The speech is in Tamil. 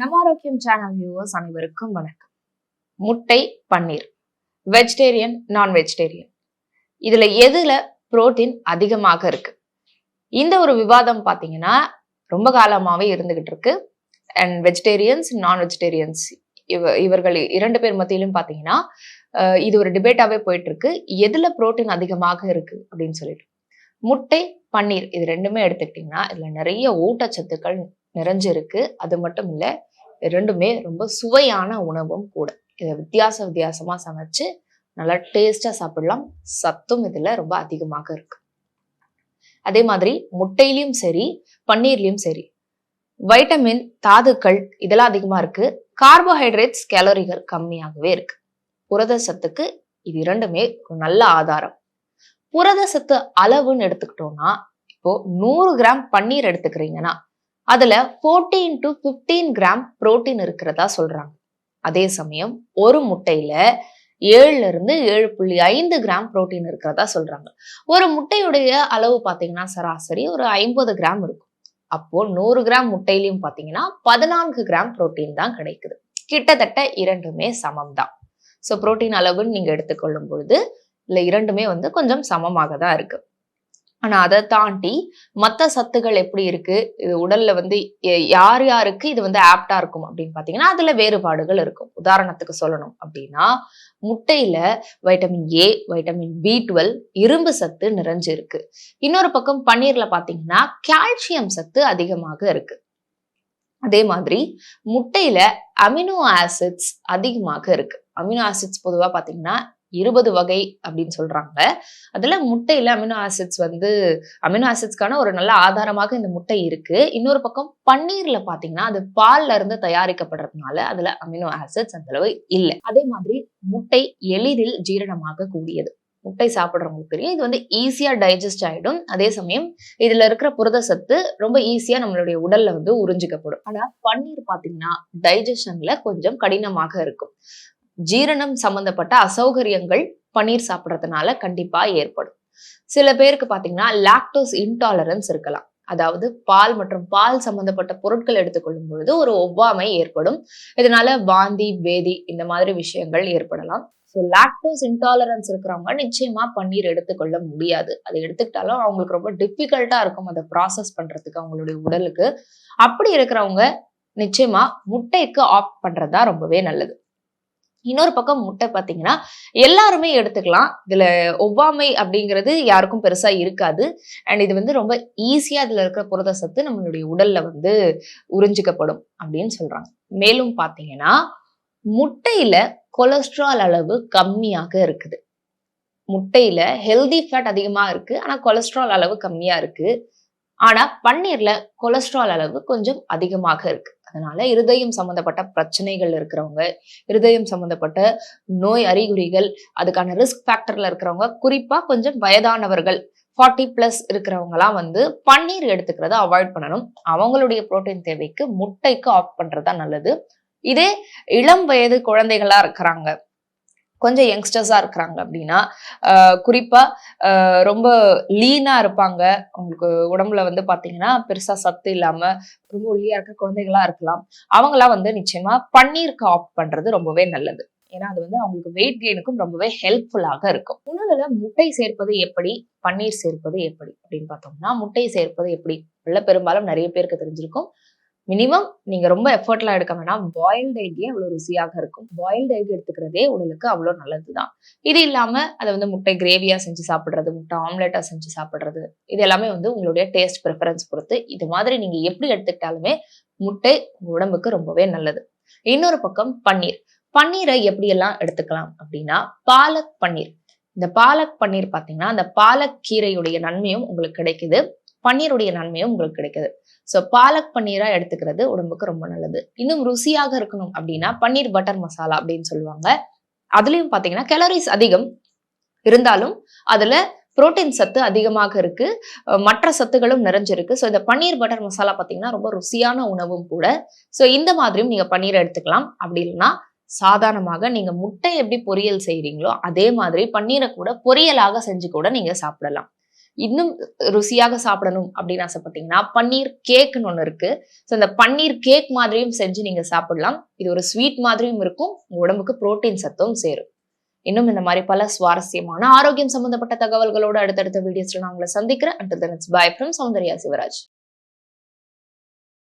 நம்ம ஆரோக்கியம் சேனல் வியூவர்ஸ் அனைவருக்கும் வணக்கம். முட்டை பன்னீர். வெஜிடேரியன் நான் வெஜிடேரியன் இதுல எதுல புரோட்டீன் அதிகமாக இருக்கு? இந்த ஒரு விவாதம் பார்த்தீங்கன்னா ரொம்ப காலமாகவே இருந்துகிட்டு இருக்கு. அண்ட் வெஜிடேரியன்ஸ் நான் வெஜிடேரியன்ஸ் இவ இவர்கள் இரண்டு பேர் மத்தியிலும் பார்த்தீங்கன்னா இது ஒரு டிபேட்டாவே போயிட்டு இருக்கு. எதுல புரோட்டீன் அதிகமாக இருக்கு அப்படின்னு சொல்லிட்டு. முட்டை பன்னீர் இது ரெண்டுமே எடுத்துக்கிட்டிங்கன்னா இதில் நிறைய ஊட்டச்சத்துக்கள் நிறைஞ்சிருக்கு. அது மட்டும் இல்லை ரெண்டுமே ரொம்ப சுவையான உணவும் கூட. இதை வித்தியாச வித்தியாசமாக சமைச்சு நல்லா டேஸ்டாக சாப்பிடலாம். சத்தும் இதில் ரொம்ப அதிகமாக இருக்கு. அதே மாதிரி முட்டையிலையும் சரி பன்னீர்லையும் சரி வைட்டமின் தாதுக்கள் இதெல்லாம் அதிகமாக இருக்கு. கார்போஹைட்ரேட்ஸ் கேலரிகள் கம்மியாகவே இருக்கு. புரத சத்துக்கு இது இரண்டுமே ஒரு நல்ல ஆதாரம். புரத சத்து அளவுன்னு எடுத்துக்கிட்டோம்னா இப்போ நூறு கிராம் பன்னீர் எடுத்துக்கிறீங்கன்னா அதுல 14 டு 15 கிராம் புரோட்டீன் இருக்கிறதா சொல்றாங்க. அதே சமயம் ஒரு முட்டையில ஏழுல இருந்து ஏழு புள்ளி ஐந்து கிராம் புரோட்டீன் இருக்கிறதா சொல்றாங்க. ஒரு முட்டையுடைய அளவு பாத்தீங்கன்னா சராசரி ஒரு ஐம்பது கிராம் இருக்கும். அப்போ நூறு கிராம் முட்டையிலையும் பாத்தீங்கன்னா பதினான்கு கிராம் புரோட்டீன் தான் கிடைக்குது. கிட்டத்தட்ட இரண்டுமே சமம் தான் ஸோ புரோட்டீன் அளவுன்னு நீங்க எடுத்துக்கொள்ளும் பொழுது இல்ல இரண்டுமே வந்து கொஞ்சம் சமமாக தான் இருக்கு. ஆனா அதை தாண்டி மத்த சத்துகள் எப்படி இருக்கு? இது உடல்ல வந்து யார் யாருக்கு இது வந்து ஆப்டா இருக்கும் அப்படின்னு பாத்தீங்கன்னா அதுல வேறுபாடுகள் இருக்கும். உதாரணத்துக்கு சொல்லணும் அப்படின்னா முட்டையில vitamin A vitamin B twelve இரும்பு சத்து நிறைஞ்சு இருக்கு இன்னொரு பக்கம் பன்னீர்ல பாத்தீங்கன்னா கால்சியம் சத்து அதிகமாக இருக்கு. அதே மாதிரி முட்டையில அமினோ ஆசிட்ஸ் அதிகமாக இருக்கு. அமினோ ஆசிட்ஸ் பொதுவா பாத்தீங்கன்னா இருபது வகை அப்படின்னு சொல்றாங்க. அதுல முட்டையில அமினோ ஆசிட்ஸ் வந்து அமினோ ஆசிட்ஸ்க்கான ஒரு நல்ல ஆதாரமாக இந்த முட்டை இருக்கு. இன்னொரு பக்கம் பன்னீர்ல பாத்தீங்கன்னா அது பால்ல இருந்து தயாரிக்கப்படுறதுனால அதுல அமினோ ஆசிட்ஸ் அந்த அளவு இல்லை. அதே மாதிரி முட்டை எளிதில் ஜீரணமாக கூடியது. முட்டை சாப்பிடுறவங்களுக்கு தெரியும். இது வந்து ஈஸியா டைஜஸ்ட் ஆயிடும். அதே சமயம் இதுல இருக்கிற புரத சத்து ரொம்ப ஈஸியா நம்மளுடைய உடல்ல வந்து உறிஞ்சிக்கப்படும். ஆனா பன்னீர் பாத்தீங்கன்னா டைஜஷன்ல கொஞ்சம் கடினமாக இருக்கும். ஜீரணம் சம்பந்தப்பட்ட அசௌகரியங்கள் பன்னீர் சாப்பிட்றதுனால கண்டிப்பா ஏற்படும். சில பேருக்கு பாத்தீங்கன்னா லாக்டோஸ் இன்டாலரன்ஸ் இருக்கலாம். அதாவது பால் மற்றும் பால் சம்பந்தப்பட்ட பொருட்கள் எடுத்துக்கொள்ளும் பொழுது ஒரு ஒவ்வாமை ஏற்படும். இதனால வாந்தி பேதி இந்த மாதிரி விஷயங்கள் ஏற்படலாம். ஸோ லாக்டோஸ் இன்டாலரன்ஸ் இருக்கிறவங்க நிச்சயமா பன்னீர் எடுத்துக்கொள்ள முடியாது. அதை எடுத்துக்கிட்டாலும் அவங்களுக்கு ரொம்ப டிஃபிகல்ட்டா இருக்கும் அதை ப்ராசஸ் பண்றதுக்கு அவங்களுடைய உடலுக்கு. அப்படி இருக்கிறவங்க நிச்சயமா முட்டைக்கு ஆப்ட் பண்றதா ரொம்பவே நல்லது. இன்னொரு பக்கம் முட்டை பார்த்தீங்கன்னா எல்லாருமே எடுத்துக்கலாம். இதில் ஒவ்வாமை அப்படிங்கிறது யாருக்கும் பெருசாக இருக்காது. அண்ட் இது வந்து ரொம்ப ஈஸியாக இதில் இருக்கிற புரத சத்து நம்மளுடைய உடலில் வந்து உறிஞ்சிக்கப்படும் அப்படின்னு சொல்கிறாங்க மேலும் பார்த்தீங்கன்னா முட்டையில் கொலஸ்ட்ரால் அளவு கம்மியாக இருக்குது. முட்டையில ஹெல்தி ஃபேட் அதிகமாக இருக்கு. ஆனால் கொலஸ்ட்ரால் அளவு கம்மியாக இருக்கு. ஆனால் பன்னீர்ல கொலஸ்ட்ரால் அளவு கொஞ்சம் அதிகமாக இருக்கு. அதனால இருதயம் சம்பந்தப்பட்ட பிரச்சனைகள் இருக்கிறவங்க இருதயம் சம்பந்தப்பட்ட நோய் அறிகுறிகள் அதுக்கான ரிஸ்க் ஃபேக்டர்ல இருக்கிறவங்க குறிப்பா கொஞ்சம் வயதானவர்கள் ஃபார்ட்டி பிளஸ் இருக்கிறவங்கலாம் வந்து பன்னீர் எடுத்துக்கிறத அவாய்ட் பண்ணணும். அவங்களுடைய புரோட்டீன் தேவைக்கு முட்டைக்கு ஆஃப் பண்றதா நல்லது. இதே இளம் வயது குழந்தைகளா இருக்கிறாங்க. கொஞ்சம் யங்ஸ்டர்ஸாக இருக்கிறாங்க அப்படின்னா ஆஹ் குறிப்பா ஆஹ் ரொம்ப லீனா இருப்பாங்க. அவங்களுக்கு உடம்புல வந்து பார்த்தீங்கன்னா பெருசா சத்து இல்லாம ரொம்ப ஒல்லியாக இருக்க குழந்தைகளா இருக்கலாம். அவங்களாம் வந்து நிச்சயமா பன்னீருக்கு ஆஃப் பண்றது ரொம்பவே நல்லது. ஏன்னா அது வந்து அவங்களுக்கு வெயிட் கெயினுக்கும் ரொம்பவே ஹெல்ப்ஃபுல்லாக இருக்கும். உணவுல முட்டை சேர்ப்பது எப்படி? பன்னீர் சேர்ப்பது எப்படி? அப்படின்னு பார்த்தோம்னா முட்டை சேர்ப்பது எப்படி? உள்ள பெரும்பாலும் நிறைய பேருக்கு தெரிஞ்சிருக்கும். மினிமம் நீங்கள் ரொம்ப எஃபர்ட்லாம் எடுக்க வேணாம். பாயில்டு எக்கே அவ்வளோ ருசியாக இருக்கும். பாயில்டு எக் எடுத்துக்கிறதே உடலுக்கு அவ்வளோ நல்லது தான் இது இல்லாமல் அதை வந்து முட்டை கிரேவியாக செஞ்சு சாப்பிட்றது முட்டை ஆம்லெட்டாக செஞ்சு சாப்பிட்றது இது எல்லாமே வந்து உங்களுடைய டேஸ்ட் ப்ரிஃபரன்ஸ் பொறுத்து. இது மாதிரி நீங்கள் எப்படி எடுத்துக்கிட்டாலுமே முட்டை உடம்புக்கு ரொம்பவே நல்லது. இன்னொரு பக்கம் பன்னீர். பன்னீரை எப்படியெல்லாம் எடுத்துக்கலாம் அப்படின்னா பாலக் பன்னீர். இந்த பாலக் பன்னீர் பார்த்தீங்கன்னா அந்த பாலக் கீரையுடைய நன்மையும் உங்களுக்கு கிடைக்குது. பன்னீருடைய நன்மையும் உங்களுக்கு கிடைக்குது. ஸோ பாலக் பன்னீராக எடுத்துக்கிறது உடம்புக்கு ரொம்ப நல்லது. இன்னும் ருசியாக இருக்கணும் அப்படின்னா பன்னீர் பட்டர் மசாலா அப்படின்னு சொல்லுவாங்க. அதுலேயும் பார்த்தீங்கன்னா கேலரிஸ் அதிகம் இருந்தாலும் அதில் புரோட்டீன் சத்து அதிகமாக இருக்கு. மற்ற சத்துகளும் நிறைஞ்சிருக்கு. ஸோ இந்த பன்னீர் பட்டர் மசாலா பார்த்தீங்கன்னா ரொம்ப ருசியான உணவும் கூட. ஸோ இந்த மாதிரியும் நீங்கள் பன்னீர் எடுத்துக்கலாம். அப்படி இல்லைன்னா சாதாரணமாக நீங்க முட்டை எப்படி பொரியல் செய்கிறீங்களோ அதே மாதிரி பன்னீரை கூட பொரியலாக செஞ்சு கூட நீங்க சாப்பிடலாம். இன்னும் ருசியாக சாப்பிடணும் அப்படின்னு ஆசைப்பட்டீங்கன்னா பன்னீர் கேக்னு ஒன்று இருக்கு. ஸோ அந்த பன்னீர் கேக் மாதிரியும் செஞ்சு நீங்க சாப்பிடலாம். இது ஒரு ஸ்வீட் மாதிரியும் இருக்கும். உங்க உடம்புக்கு புரோட்டீன் சத்தும் சேரும். இன்னும் இந்த மாதிரி பல சுவாரஸ்யமான ஆரோக்கியம் சம்பந்தப்பட்ட தகவல்களோட அடுத்தடுத்த வீடியோஸ்ல நான் உங்களை சந்திக்கிறேன். And bye from Soundarya Sivaraj.